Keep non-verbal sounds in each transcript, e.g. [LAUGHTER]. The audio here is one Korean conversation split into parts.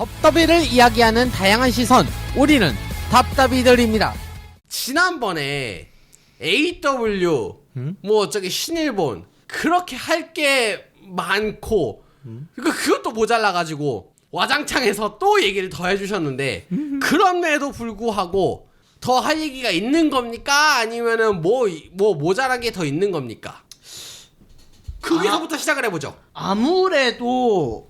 덥더비를 이야기하는 다양한 시선 우리는 답답이들입니다. 지난번에 AW 뭐 저기 신일본 그렇게 할 게 많고 그 그것도 모자라 가지고 와장창에서 또 얘기를 더 해주셨는데 그럼에도 불구하고 더 할 얘기가 있는 겁니까? 아니면은 뭐 뭐 모자란 게 더 있는 겁니까? 거기서부터 시작을 해보죠. 아무래도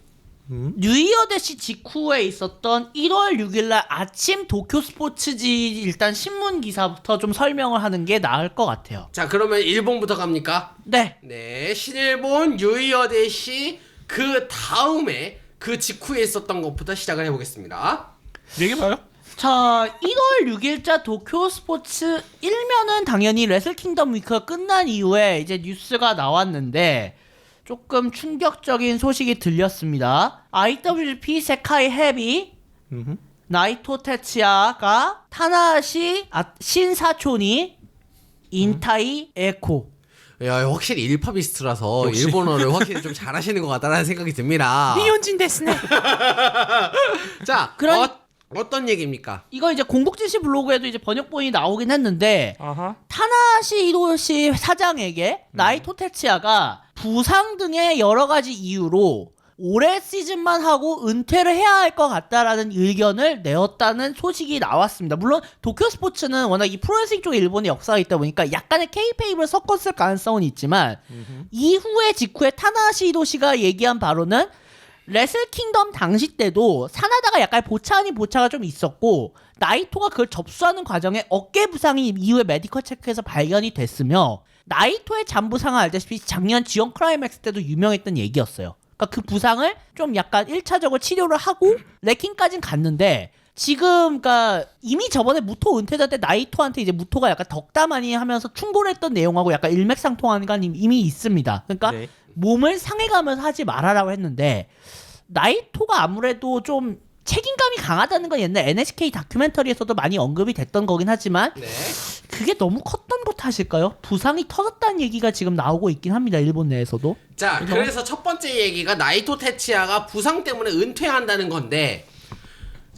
뉴이어 대시 직후에 있었던 1월 6일날 아침 도쿄 스포츠지 일단 신문 기사부터 좀 설명을 하는 게 나을 것 같아요. 자 그러면 일본부터 갑니까? 네. 네, 신일본 유이어 대시 그 다음에 그 직후에 있었던 것부터 시작을 해보겠습니다. 얘기해봐요. 자, 1월 6일자 도쿄 스포츠 1면은 당연히 레슬 킹덤 위크가 끝난 이후에 이제 뉴스가 나왔는데 조금 충격적인 소식이 들렸습니다. IWGP 세카이 헤비 나이토 테치아가 타나시 아, 신사촌이 인타이 에코 야, 확실히 일파비스트라서 역시. 일본어를 확실히 좀 잘하시는 것 같다는 생각이 듭니다. [LAUGHS] 이현진 데스네. [LAUGHS] 자, 그런- 어, 어떤 얘기입니까? 이거 이제 공복진시 블로그에도 이제 번역본이 나오긴 했는데 아하. 타나시 히로시 사장에게 나이토 테치아가 부상 등의 여러 가지 이유로 올해 시즌만 하고 은퇴를 해야 할 것 같다라는 의견을 내었다는 소식이 나왔습니다. 물론 도쿄 스포츠는 워낙 이 프로레슬링 쪽에 일본의 역사가 있다 보니까 약간의 케이페이브를 섞었을 가능성은 있지만 이후에 직후에 타나시 히로시가 얘기한 바로는 레슬 킹덤 당시 때도 사나다가 약간 보차 아닌 보차가 좀 있었고 나이토가 그걸 접수하는 과정에 어깨 부상이 이후에 메디컬 체크에서 발견이 됐으며 나이토의 잔부상은 알다시피 작년 지원 클라이맥스 때도 유명했던 얘기였어요. 그러니까 그 부상을 좀 약간 1차적으로 치료를 하고 레킹까진 갔는데 지금 그러니까 이미 저번에 무토 은퇴자 때 나이토한테 이제 무토가 약간 덕담하니 하면서 충고했던 내용하고 약간 일맥상통하는 건 이미 있습니다. 그러니까 네. 몸을 상해가면서 하지 말아라고 했는데 나이토가 아무래도 좀 책임감이 강하다는 건 옛날 NHK 다큐멘터리에서도 많이 언급이 됐던 거긴 하지만 네. 그게 너무 것 탓일까요? 부상이 터졌다는 얘기가 지금 나오고 있긴 합니다. 일본 내에서도. 자, 그래서 첫 번째 얘기가 나이토 테치아가 부상 때문에 은퇴한다는 건데,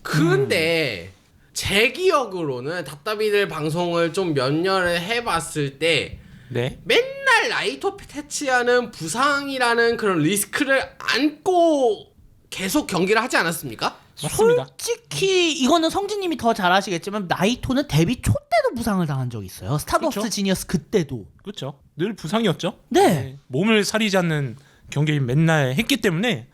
근데 제 기억으로는 답답이들 방송을 좀 몇 년을 해봤을 때 네. 맨날 나이토 테치아는 부상이라는 그런 리스크를 안고 계속 경기를 하지 않았습니까? 맞습니다. 솔직히 이거는 성진님이 더 잘 아시겠지만 나이토는 데뷔 초 때도 부상을 당한 적이 있어요. 스타더스트 그렇죠. 지니어스 그때도. 그렇죠. 늘 부상이었죠. 네. 몸을 사리지 않는 경기를 맨날 했기 때문에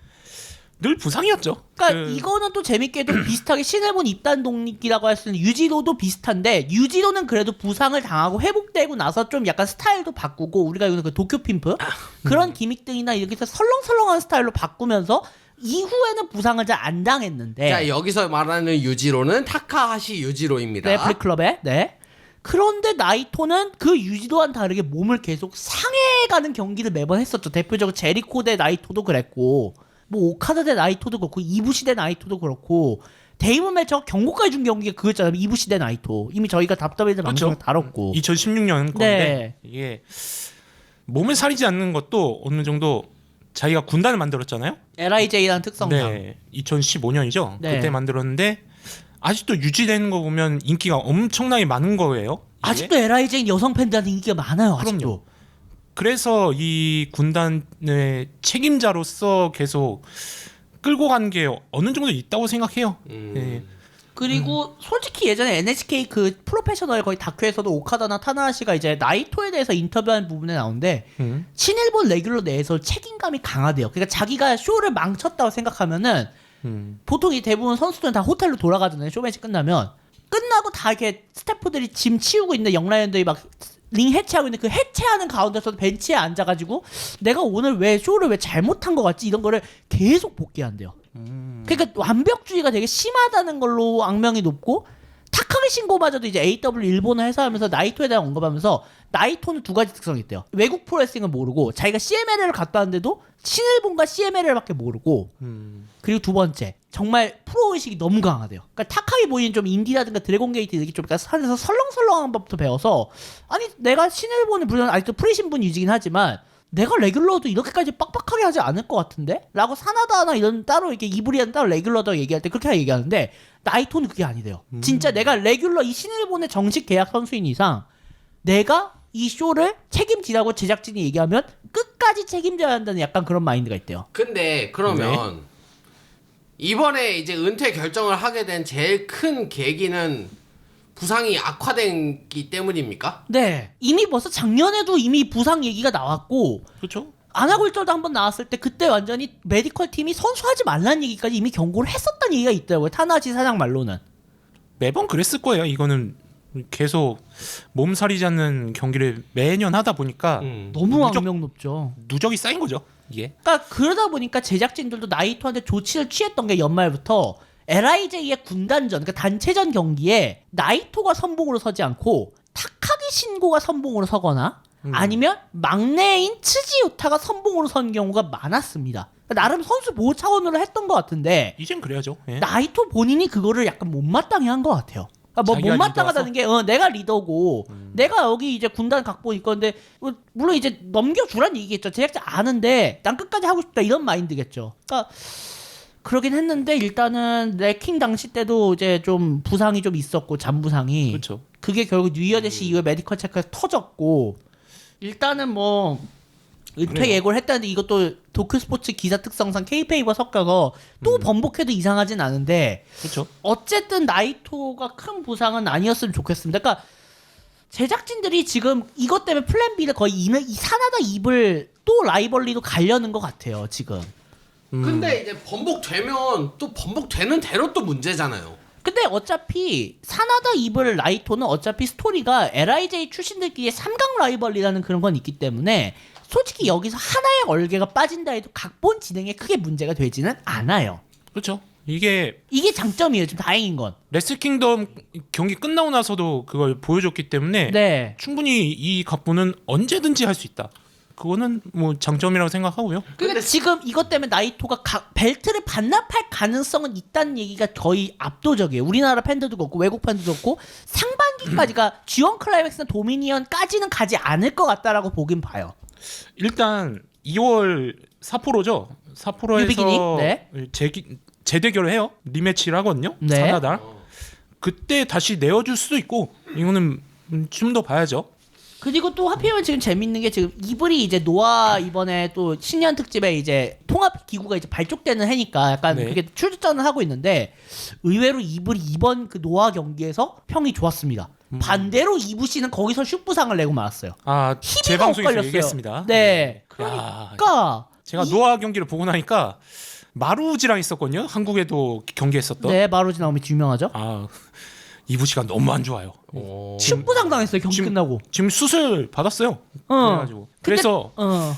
늘 부상이었죠. 그러니까 그- 이거는 또 재밌게도 [CLEARS THROAT] 비슷하게 신일본 입단 동기라고 할 수 있는 유지도도 비슷한데 유지도는 그래도 부상을 당하고 회복되고 나서 좀 약간 스타일도 바꾸고 우리가 이거는 그 도쿄 핀프 그런 기믹 등이나 이렇게 해서 설렁설렁한 스타일로 바꾸면서 이후에는 부상을 잘 안 당했는데 자, 여기서 말하는 유지로는 타카하시 유지로입니다. 네, 블랙클럽에 네. 그런데 나이토는 그 유지도와는 다르게 몸을 계속 상해가는 경기를 매번 했었죠. 대표적으로 제리코 대 나이토도 그랬고, 뭐 오카다 대 나이토도 그렇고, 이부시 대 나이토도 그렇고, 데이먼 멜처가 경고까지 준 경기가 그거였잖아요. 이부시 대 나이토. 이미 저희가 답답해서 방송에 다뤘고. 2016년 건데 네. 이게 몸을 사리지 않는 것도 어느 정도 자기가 군단을 만들었잖아요. LIJ라는 특성상. 네. 2015년이죠. 네. 그때 만들었는데 아직도 유지되는 거 보면 인기가 엄청나게 많은 거예요. 이게. 아직도 LIJ는 여성 팬들한테 인기가 많아요. 아직도. 그럼요. 그래서 이 군단의 책임자로서 계속 끌고 간 게 어느 정도 있다고 생각해요. 음. 네. 그리고 솔직히 예전에 NHK 그 프로페셔널 거의 다큐에서도 오카다나 타나하시가 이제 나이토에 대해서 인터뷰한 부분에 나오는데 음. 신일본 레귤러 내에서 책임감이 강하대요. 그러니까 자기가 쇼를 망쳤다고 생각하면은 음. 보통 이 대부분 선수들은 다 호텔로 돌아가잖아요. 쇼 매치 끝나면 끝나고 다 이렇게 스태프들이 짐 치우고 있는데 영라이언들이 막 링 해체하고 있는데 그 해체하는 가운데서 벤치에 앉아가지고 내가 오늘 왜 쇼를 왜 잘못한 것 같지 이런 거를 계속 복귀한대요. 그러니까 완벽주의가 되게 심하다는 걸로 악명이 높고 타카미 신고마저도 이제 AW 일본어 해설하면서 나이토에 대한 언급하면서 나이토는 두 가지 특성이 있대요. 외국 프로레슬링을 모르고 자기가 CMLL을 갔다 왔는데도 신일본과 CMLL밖에 모르고 그리고 두 번째 정말 프로 의식이 너무 강하대요. 그러니까 타카미 보이는 좀 인디라든가 드래곤 게이트 이렇게 좀 약간 산에서 설렁설렁한 법부터 배워서 아니 내가 신일본을 물론 아직도 프리신분 유지긴 하지만 내가 레귤러도 이렇게까지 빡빡하게 하지 않을 것 같은데? 라고 사나다나 이런 따로 이렇게 이브리안 따로 레귤러도 얘기할 때 그렇게 얘기하는데 나이토는 그게 아니래요. 진짜 내가 레귤러 이 신일본의 정식 계약 선수인 이상 내가 이 쇼를 책임지라고 제작진이 얘기하면 끝까지 책임져야 한다는 약간 그런 마인드가 있대요. 근데 그러면 이번에 이제 은퇴 결정을 하게 된 제일 큰 계기는 부상이 악화된 기 때문입니까? 네. 이미 벌써 작년에도 이미 부상 얘기가 나왔고 그렇죠. 아나골절도 한번 나왔을 때 그때 완전히 메디컬 팀이 선수하지 말라는 얘기까지 이미 경고를 했었다는 얘기가 있더라고요. 타나지 사장 말로는. 매번 그랬을 거예요. 이거는 계속 몸살이지 않는 경기를 매년 하다 보니까 음. 너무 누적- 악명 높죠. 누적이 쌓인 거죠. 이게. 그러니까 그러다 보니까 제작진들도 나이토한테 조치를 취했던 게 연말부터 LIJ의 군단전, 그러니까 단체전 경기에 나이토가 선봉으로 서지 않고 타카기 신고가 선봉으로 서거나 아니면 막내인 츠지우타가 선봉으로 선 경우가 많았습니다. 그러니까 나름 선수 보호 차원으로 했던 것 같은데 이젠 그래야죠. 예. 나이토 본인이 그거를 약간 못마땅해 한 것 같아요. 그러니까 뭐 자기가 못마땅하다는 게 어, 내가 리더고 내가 여기 이제 군단 각본 있건데 뭐, 물론 이제 넘겨주란 얘기겠죠. 제작자 아는데 난 끝까지 하고 싶다 이런 마인드겠죠. 그러니까 그러긴 했는데 일단은 레킹 당시 때도 이제 좀 부상이 좀 있었고 잔부상이 그렇죠. 그게 결국 뉴이어 대시 이후에 메디컬 체크가 터졌고 일단은 뭐 은퇴. 예고를 했다는데 이것도 도쿄 스포츠 기사 특성상 K페이버 섞여서 또 번복해도 이상하진 않은데 그렇죠. 어쨌든 나이토가 큰 부상은 아니었으면 좋겠습니다. 그러니까 제작진들이 지금 이것 때문에 플랜 B를 거의 이, 이 사나다 입을 또 라이벌리로 가려는 것 같아요. 지금. 음. 근데 이제 번복되면 또 번복되는 대로 또 문제잖아요. 근데 어차피 사나다 이블 라이토는 어차피 스토리가 LIJ 출신들끼리의 삼강 라이벌이라는 그런 건 있기 때문에 솔직히 여기서 하나의 얼개가 빠진다 해도 각본 진행에 크게 문제가 되지는 않아요. 그렇죠. 이게 이게 장점이에요. 좀 다행인 건. 레슬킹덤 경기 끝나고 나서도 그걸 보여줬기 때문에 네. 충분히 이 각본은 언제든지 할 수 있다. 그거는 뭐 장점이라고 생각하고요. 근데 지금 이것 때문에 나이토가 가- 벨트를 반납할 가능성은 있다는 얘기가 거의 압도적이에요. 우리나라 팬들도 그렇고 외국 팬들도 그렇고 상반기까지가 G1 클라이맥스나 도미니언까지는 가지 않을 것 같다라고 보긴 봐요. 일단 2월 사포로죠. 사포로에서? 네. 재, 재대결을 해요. 리매치를 하거든요. 네. 사나달. 그때 다시 내어줄 수도 있고 이거는 좀 더 봐야죠. 그리고 또 하필이면 지금 재밌는 게 지금 이블이 이제 노아 이번에 또 신년 특집에 이제 통합 기구가 이제 발족되는 해니까 약간 네. 그게 출전을 하고 있는데 의외로 이블이 이번 그 노아 경기에서 평이 좋았습니다. 음. 반대로 이부 씨는 거기서 슛부상을 내고 말았어요. 아, 희비가 제 방송에서 엇갈렸어요. 얘기했습니다. 네. 야, 그러니까 제가 노아 경기를 보고 나니까 마루지랑 있었거든요. 한국에도 경기했었던. 네 마루지 나오미 유명하죠. 아 이부 씨가 너무 안 좋아요. 슛부상 당했어요 경기 지금- 끝나고. 지금 수술 받았어요. 어. 그래가지고 그래서 어.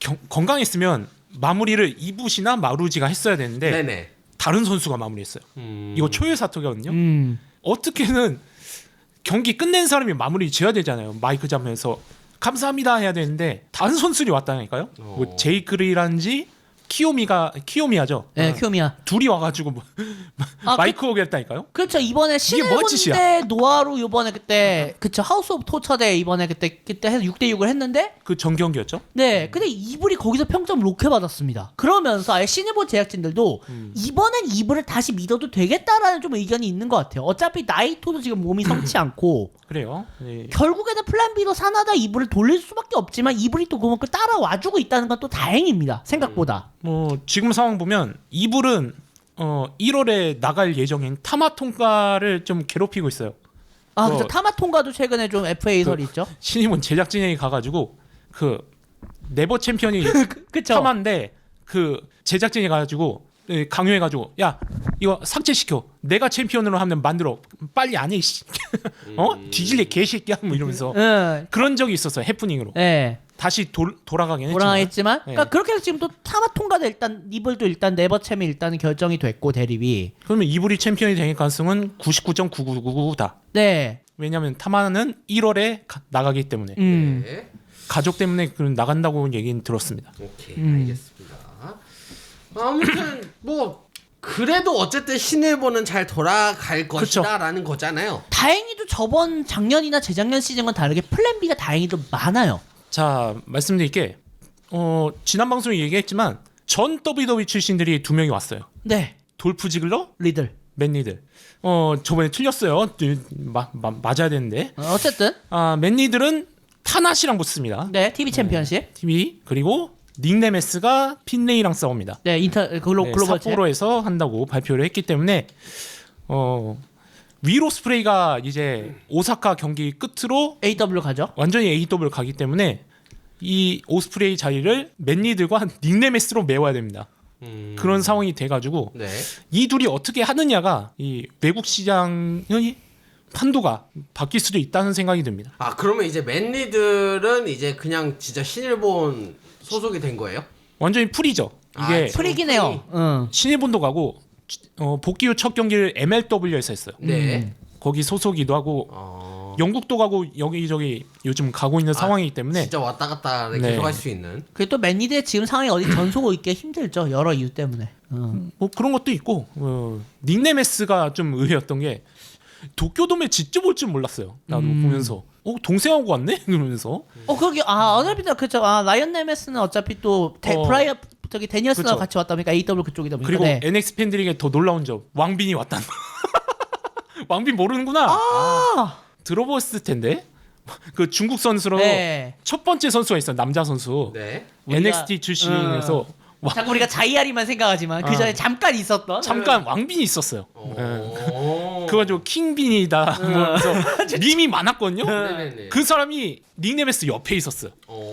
경- 건강했으면 마무리를 이부 씨나 마루지가 했어야 되는데 네네. 다른 선수가 마무리했어요. 음. 이거 초유 사토거든요. 음. 어떻게는 경기 끝낸 사람이 마무리 지어야 되잖아요. 마이크 잡으면서 감사합니다 해야 되는데 다른 선수들이 왔다니까요. 어. 뭐 제이크리란지 키오미가 키오미야죠. 네 키오미야. 둘이 와가지고 뭐 아, [LAUGHS] 마이크 오게 했다니까요. 그렇죠 이번에 이게 뭐 신일본 짓이야? 대 노아로 이번에 그때 그쵸 하우스 오브 토처 대 이번에 그때 그때 해서 6대 6을 했는데 그 정경기였죠. 네 근데 이불이 거기서 평점 로켓 받았습니다 그러면서 아예 신일본 제작진들도 음. 이번엔 이불을 다시 믿어도 되겠다라는 좀 의견이 있는 것 같아요 어차피 나이토도 지금 몸이 성치 않고 그래요. 네. 결국에는 플랜 B로 사나다 이불을 돌릴 수밖에 없지만 이불이 또 그만큼 따라와주고 있다는 건 또 다행입니다 생각보다 뭐 지금 상황 보면 이불은 어 1월에 나갈 예정인 타마통가를 좀 괴롭히고 있어요. 아 어. 그죠 타마통가도 최근에 좀 FA 설이 있죠 [LAUGHS] 신임은 제작진에게 가가지고 그 네버 챔피언이 [LAUGHS] 그쵸 타마인데 그 제작진이 가가지고 예, 강요해가지고 야 이거 삭제시켜 내가 챔피언으로 하면 만들어 빨리 안해 씨. [LAUGHS] 어 뒤질래 개새끼야 뭐 이러면서 예. 그런 적이 있었어요 해프닝으로 예. 다시 돌, 돌아가긴 했지만 돌아가겠지만 그러니까 네. 그렇게 해서 지금 또 타마 통과도 일단 니블도 일단 네버챔이 일단은 결정이 됐고 대립이 그러면 이불이 챔피언이 될 가능성은 99.9999다 네 왜냐하면 타마는 1월에 가- 나가기 때문에 음. 네. 가족 때문에 그럼 나간다고 얘기는 들었습니다. 오케이 음. 알겠습니다. 아무튼 뭐 그래도 어쨌든 신일본은 잘 돌아갈. 것이다라는 거잖아요. 다행히도 저번 작년이나 재작년 시즌과 다르게 플랜 B가 다행히도 많아요 자 말씀드릴 게 어 지난 방송에 얘기했지만 전 WWE 출신들이 두 명이 왔어요. 네. 돌프 지글러, 리들. 맨니들. 어 저번에 틀렸어요. 마, 마, 맞아야 되는데. 어, 어쨌든 아 맨니들은 타나시랑 붙습니다. 네 TV 챔피언십. TV 그리고 닉네메스가 핀레이랑 싸웁니다. 네 인터 글로 네, 글로벌 챔. 삿포로에서 한다고 발표를 했기 때문에 어 위로 스프레이가 이제 오사카 경기 끝으로 AW 가죠. 완전히 AW 가기 때문에 이 오스프레이 자리를 맨니들과 닉네메스로 메워야 됩니다. 음. 그런 상황이 돼가지고 네. 이 둘이 어떻게 하느냐가 이 외국 시장의 판도가 바뀔 수도 있다는 생각이 듭니다. 아 그러면 이제 맨리들은 이제 그냥 진짜 신일본 소속이 된 거예요? 완전히 풀이죠. 이게 아, 프리긴 해요. 응. 신일본도 가고 어, 복귀 후 첫 경기를 MLW에서 했어요. 네. 거기 소속이기도 하고 어. 영국도 가고 여기저기 요즘 가고 있는 아, 상황이기 때문에 진짜 왔다 갔다 네. 계속 할 수 있는. 그리고 또 맨니드의 지금 상황이 어디 전속 있기 힘들죠. 여러 이유 때문에. 응. 뭐 그런 것도 있고 어, 닉네메스가 좀 의외였던 게 도쿄돔에 직접 올 줄 몰랐어요. 나도 음. 보면서 어 동생하고 왔네 [LAUGHS] 그러면서 어 그게 아 어차피 또 그쵸. 아 라이언 네메스는 어차피 또 데, 어. 브라이어 저기 데니어스가 그쵸. 같이 왔다 보니까 AW 그쪽이다 보니까. 그리고 네. NX 팬들에게 더 놀라운 점 왕빈이 왔다는 거. [LAUGHS] 왕빈 모르는구나. 아. 들어봤을 텐데 그 중국 선수로 네. 첫 번째 선수가 있어 요 남자 선수 네. 우리가- NXT 출신에서 와- 자꾸 우리가 자이아리만 생각하지만 그 아. 전에 잠깐 있었던. 잠깐 왕빈이 있었어요. 어. 네. 그래가지고 킹빈이다 그러면서 [LAUGHS] 밈이 많았거든요. 네네네. 그 사람이 닉네메스 옆에 있었어요. 어.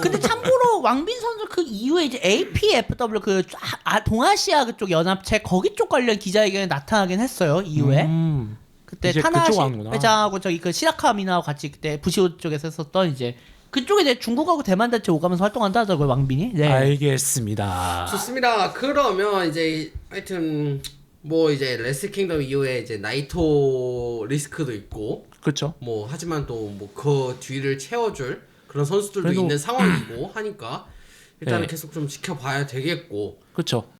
근데 참고로 왕빈 선수 그 이후에 이제 APFW 그 아, 동아시아 그쪽 연합체 거기 쪽 관련 기자회견에 나타나긴 했어요 이후에 음. 그때 이제 타나시 그쪽 하는구나. 회장하고 저기 그 시라카 미나하고 같이 그때 부시오 쪽에서 했었던 이제 그쪽에 이제 중국하고 대만 단체 오가면서 활동한다 하더라고요 왕빈이 네. 알겠습니다. 좋습니다. 그러면 이제 하여튼 뭐 이제 레슬 킹덤 이후에 이제 나이토 리스크도 있고 그렇죠. 뭐 하지만 또 뭐 그 뒤를 채워줄 그런 선수들도 그래도- 있는 상황이고 하니까 일단은 네. 계속 좀 지켜봐야 되겠고 그렇죠.